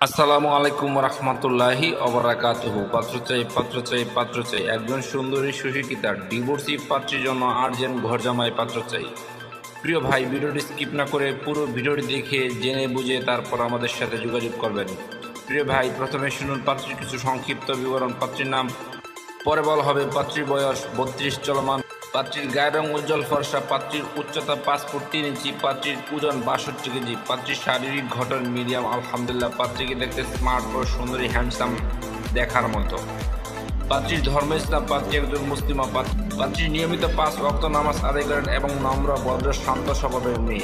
আসসালামু আলাইকুম রহমতুল্লাহি অবরাকাত পাত্র চাই পাত্র চাই পাত্র চাই। একজন সুন্দরী সুশিক্ষিতা ডিভোর্সি পাত্রীর জন্য আর্জেন্ট ঘর জামাই পাত্র চাই। প্রিয় ভাই, ভিডিওটি স্কিপ না করে পুরো ভিডিওটি দেখে, জেনে বুঝে তারপর আমাদের সাথে যোগাযোগ করবেন। প্রিয় ভাই, প্রথমে শুনুন পাত্রীর কিছু সংক্ষিপ্ত বিবরণ, পাত্রীর নাম পরে বলা হবে পাত্রীর বয়স বত্রিশ চলমান। পাত্রীর গায়ের রং উজ্জ্বল ফর্সা, পাত্রীর উচ্চতা পাঁচ ফুট তিন ইঞ্চি, পাত্রীর ওজন বাষট্টি কেজি, পাত্রীর শারীরিক ঘটন মিডিয়াম, আলহামদুলিল্লাহ, পাত্রীকে দেখতে স্মার্ট ও সুন্দরী হ্যান্ডসাম দেখার মতো। পাত্রীর ধর্ম ইসলাম পাত্রী একজন মুসলিমা, পাত্র- নিয়মিত পাঁচ রক্ত নামাজ আদায় করেন এবং নম্র, ভদ্র, শান্ত স্বভাবের মেয়ে।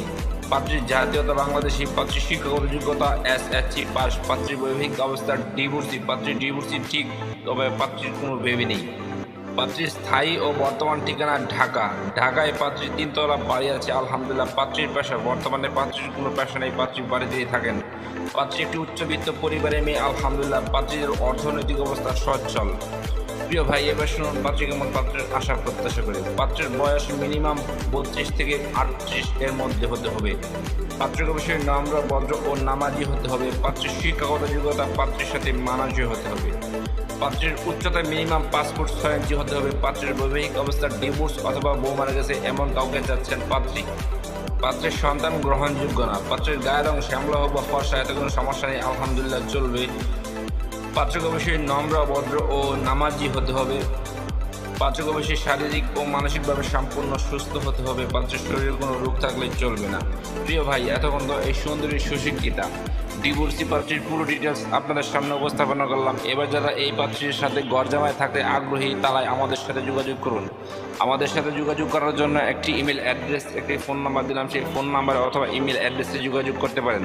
পাত্রীর জাতীয়তা বাংলাদেশি পাত্রীর শিক্ষাগত যোগ্যতা এস এস সি পাস পাত্রীর বৈবাহিক অবস্থা ডিভোর্সি। পাত্রী ডিভোর্সি ঠিক, তবে পাত্রীর কোনো বেবি নেই। পাত্রীর স্থায়ী ও বর্তমান ঠিকানা ঢাকা। ঢাকায় পাত্রীর তিনতলা বাড়ি আছে, আলহামদুলিল্লাহ পাত্রীর পেশা। বর্তমানে পাত্রীর কোনো পেশা নেই পাত্রীর বাড়িতেই থাকেন। পাত্রী একটি উচ্চবিত্ত পরিবারের মেয়ে, আলহামদুলিল্লাহ পাত্রীর অর্থনৈতিক অবস্থা সচ্ছল। প্রিয় ভাই, এবার শুনুন পাত্রী কেমন পাত্রের আশা প্রত্যাশা করি। পাত্রের বয়স মিনিমাম বত্রিশ থেকে আটত্রিশ এর মধ্যে হতে হবে। পাত্রের অবশ্যই নম্র, ভদ্র ও নামাজি হতে হবে। পাত্রের শিক্ষাগত যোগ্যতা পাত্রের সাথে মানাজীয় হতে হবে। পাত্রের উচ্চতা মিনিমাম পাঁচ ফুট ছয় ইঞ্চি হতে হবে। পাত্রের বৈবাহিক অবস্থা ডিভোর্স অথবা বউ মারা গেছে এমন কাউকে চাচ্ছেন পাত্রী। পাত্রের সন্তান গ্রহণযোগ্য না। পাত্রের গায়ের রং শ্যামলা হোক বা ফর্সা, এতে কোনো সমস্যা নেই, আলহামদুলিল্লাহ চলবে। পাত্রকে অবশ্যই নম্র, ভদ্র ও নামাজি হতে হবে। পাত্রকে অবশ্যই শারীরিক ও মানসিকভাবে সম্পূর্ণ সুস্থ হতে হবে। পাত্রের শরীরে কোনো রোগ থাকলে চলবে না। প্রিয় ভাই, এতক্ষণ তো এই সুন্দরী সুশিক্ষিতা। ডিভোর্সি পাত্রীর পুরো ডিটেলস আপনাদের সামনে উপস্থাপনা করলাম। এবার যারা এই পাত্রীর সাথে গরজামায় থাকতে আগ্রহী, তারাই আমাদের সাথে যোগাযোগ করুন। আমাদের সাথে যোগাযোগ করার জন্য একটি ইমেল অ্যাড্রেস একটি ফোন নাম্বার দিলাম। সেই ফোন নাম্বার অথবা ইমেল অ্যাড্রেসে যোগাযোগ করতে পারেন।